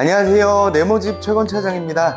안녕하세요. 네모집 최건 차장입니다.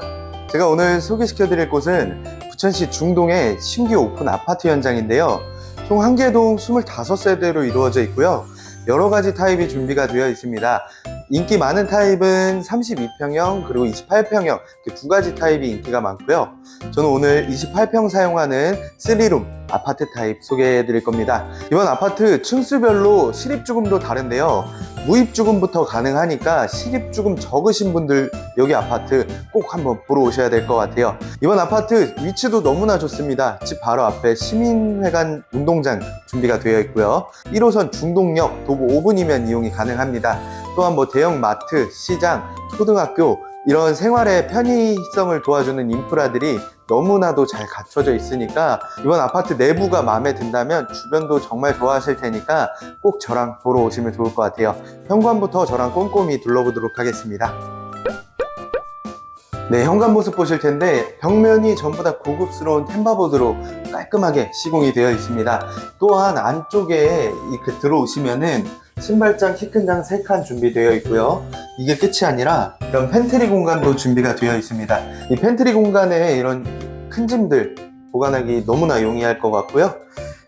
제가 오늘 소개시켜 드릴 곳은 부천시 중동의 신규 오픈 아파트 현장인데요. 총 한 개동 25세대로 이루어져 있고요. 여러 가지 타입이 준비가 되어 있습니다. 인기 많은 타입은 32평형 그리고 28평형 두 가지 타입이 인기가 많고요. 저는 오늘 28평 사용하는 3룸 아파트 타입 소개해 드릴 겁니다. 이번 아파트 층수별로 실입주금도 다른데요. 무입주금부터 가능하니까 실입주금 적으신 분들 여기 아파트 꼭 한번 보러 오셔야 될 것 같아요. 이번 아파트 위치도 너무나 좋습니다. 집 바로 앞에 시민회관 운동장 준비가 되어 있고요. 1호선 중동역 도보 5분이면 이용이 가능합니다. 또한 뭐 대형 마트, 시장, 초등학교 이런 생활의 편의성을 도와주는 인프라들이 너무나도 잘 갖춰져 있으니까 이번 아파트 내부가 마음에 든다면 주변도 정말 좋아하실 테니까 꼭 저랑 보러 오시면 좋을 것 같아요. 현관부터 저랑 꼼꼼히 둘러보도록 하겠습니다. 네, 현관 모습 보실 텐데 벽면이 전부 다 고급스러운 템바보드로 깔끔하게 시공이 되어 있습니다. 또한 안쪽에 이렇게 들어오시면은 신발장 키큰장 3칸 준비되어 있고요. 이게 끝이 아니라 이런 팬트리 공간도 준비가 되어 있습니다. 이 팬트리 공간에 이런 큰 짐들 보관하기 너무나 용이할 것 같고요.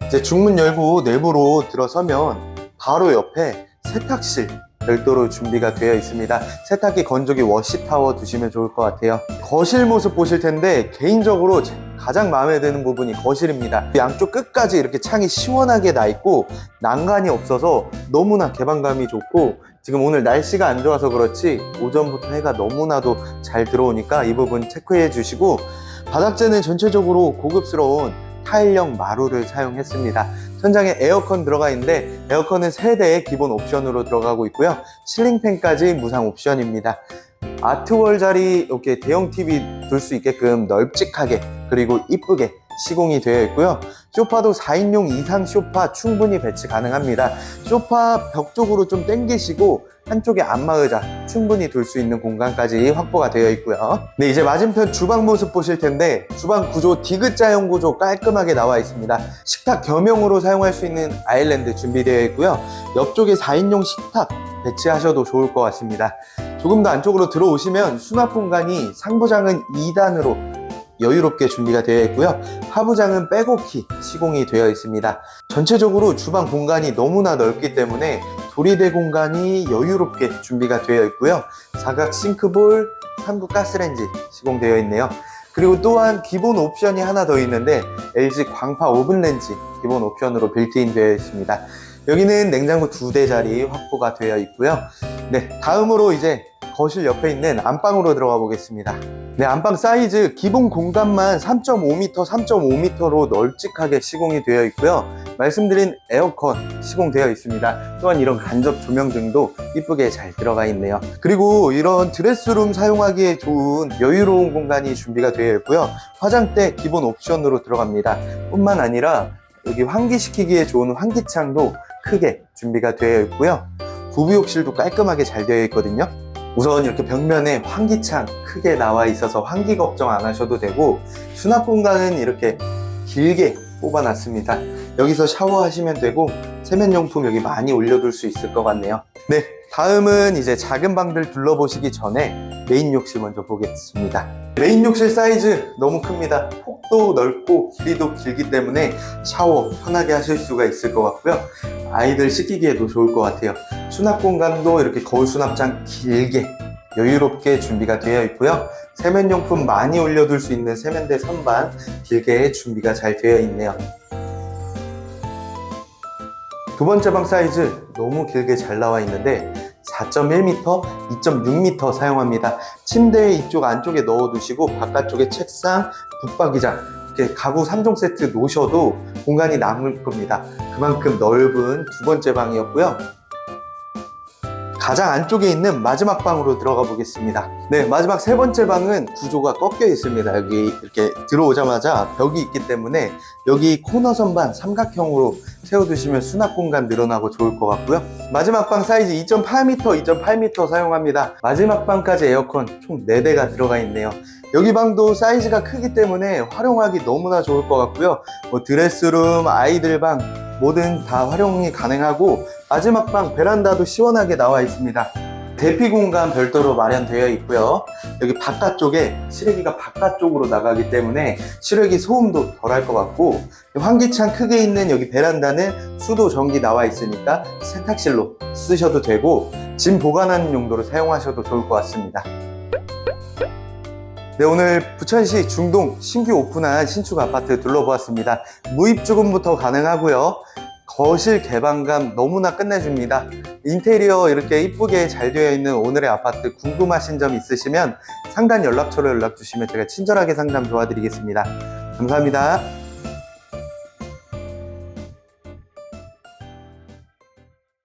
이제 중문 열고 내부로 들어서면 바로 옆에 세탁실 별도로 준비가 되어 있습니다. 세탁기 건조기 워시타워 두시면 좋을 것 같아요. 거실 모습 보실 텐데 개인적으로 가장 마음에 드는 부분이 거실입니다. 양쪽 끝까지 이렇게 창이 시원하게 나 있고 난간이 없어서 너무나 개방감이 좋고 지금 오늘 날씨가 안 좋아서 그렇지 오전부터 해가 너무나도 잘 들어오니까 이 부분 체크해 주시고 바닥재는 전체적으로 고급스러운 타일형 마루를 사용했습니다. 천장에 에어컨 들어가 있는데 에어컨은 3대의 기본 옵션으로 들어가고 있고요. 실링팬까지 무상 옵션입니다. 아트월 자리 이렇게 대형 TV 둘 수 있게끔 널찍하게 그리고 이쁘게 시공이 되어 있고요. 소파도 4인용 이상 소파 충분히 배치 가능합니다. 소파 벽 쪽으로 좀 당기시고 한쪽에 안마의자 충분히 둘 수 있는 공간까지 확보가 되어 있고요. 네, 이제 맞은편 주방 모습 보실 텐데 주방 구조 디귿자형 구조 깔끔하게 나와 있습니다. 식탁 겸용으로 사용할 수 있는 아일랜드 준비되어 있고요. 옆쪽에 4인용 식탁 배치하셔도 좋을 것 같습니다. 조금 더 안쪽으로 들어오시면 수납 공간이 상부장은 2단으로 여유롭게 준비가 되어 있고요. 하부장은 백오키 시공이 되어 있습니다. 전체적으로 주방 공간이 너무나 넓기 때문에 조리대 공간이 여유롭게 준비가 되어 있고요. 사각 싱크볼, 3구 가스레인지 시공되어 있네요. 그리고 또한 기본 옵션이 하나 더 있는데 LG 광파 오븐 렌지 기본 옵션으로 빌트인 되어 있습니다. 여기는 냉장고 두 대 자리 확보가 되어 있고요. 네, 다음으로 이제 거실 옆에 있는 안방으로 들어가 보겠습니다. 네, 안방 사이즈 기본 공간만 3.5m, 3.5m로 널찍하게 시공이 되어 있고요. 말씀드린 에어컨 시공되어 있습니다. 또한 이런 간접 조명 등도 이쁘게 잘 들어가 있네요. 그리고 이런 드레스룸 사용하기에 좋은 여유로운 공간이 준비가 되어 있고요. 화장대 기본 옵션으로 들어갑니다. 뿐만 아니라 여기 환기시키기에 좋은 환기창도 크게 준비가 되어 있고요. 부부욕실도 깔끔하게 잘 되어 있거든요. 우선 이렇게 벽면에 환기창 크게 나와 있어서 환기 걱정 안 하셔도 되고 수납 공간은 이렇게 길게 뽑아놨습니다. 여기서 샤워하시면 되고 세면용품 여기 많이 올려둘 수 있을 것 같네요. 네, 다음은 이제 작은 방들 둘러보시기 전에 메인 욕실 먼저 보겠습니다. 메인 욕실 사이즈 너무 큽니다. 폭도 넓고 길이도 길기 때문에 샤워 편하게 하실 수가 있을 것 같고요. 아이들 씻기기에도 좋을 것 같아요. 수납 공간도 이렇게 거울 수납장 길게 여유롭게 준비가 되어 있고요. 세면용품 많이 올려둘 수 있는 세면대 선반 길게 준비가 잘 되어 있네요. 두 번째 방 사이즈 너무 길게 잘 나와 있는데 4.1m, 2.6m 사용합니다. 침대 이쪽 안쪽에 넣어두시고 바깥쪽에 책상, 붙박이장 이렇게 가구 3종 세트 놓으셔도 공간이 남을 겁니다. 그만큼 넓은 두 번째 방이었고요. 가장 안쪽에 있는 마지막 방으로 들어가 보겠습니다. 네, 마지막 세 번째 방은 구조가 꺾여 있습니다. 여기 이렇게 들어오자마자 벽이 있기 때문에 여기 코너 선반 삼각형으로 세워두시면 수납 공간 늘어나고 좋을 것 같고요. 마지막 방 사이즈 2.8m, 2.8m 사용합니다. 마지막 방까지 에어컨 총 4대가 들어가 있네요. 여기 방도 사이즈가 크기 때문에 활용하기 너무나 좋을 것 같고요. 뭐 드레스룸, 아이들 방, 뭐든 다 활용이 가능하고 마지막 방 베란다도 시원하게 나와 있습니다. 대피 공간 별도로 마련되어 있고요. 여기 바깥쪽에 실외기가 바깥쪽으로 나가기 때문에 실외기 소음도 덜할 것 같고 환기창 크게 있는 여기 베란다는 수도 전기 나와 있으니까 세탁실로 쓰셔도 되고 짐 보관하는 용도로 사용하셔도 좋을 것 같습니다. 네, 오늘 부천시 중동 신규 오픈한 신축 아파트 둘러보았습니다. 무입 주금부터 가능하고요. 거실 개방감 너무나 끝내줍니다. 인테리어 이렇게 이쁘게 잘 되어 있는 오늘의 아파트 궁금하신 점 있으시면 상단 연락처로 연락 주시면 제가 친절하게 상담 도와드리겠습니다. 감사합니다.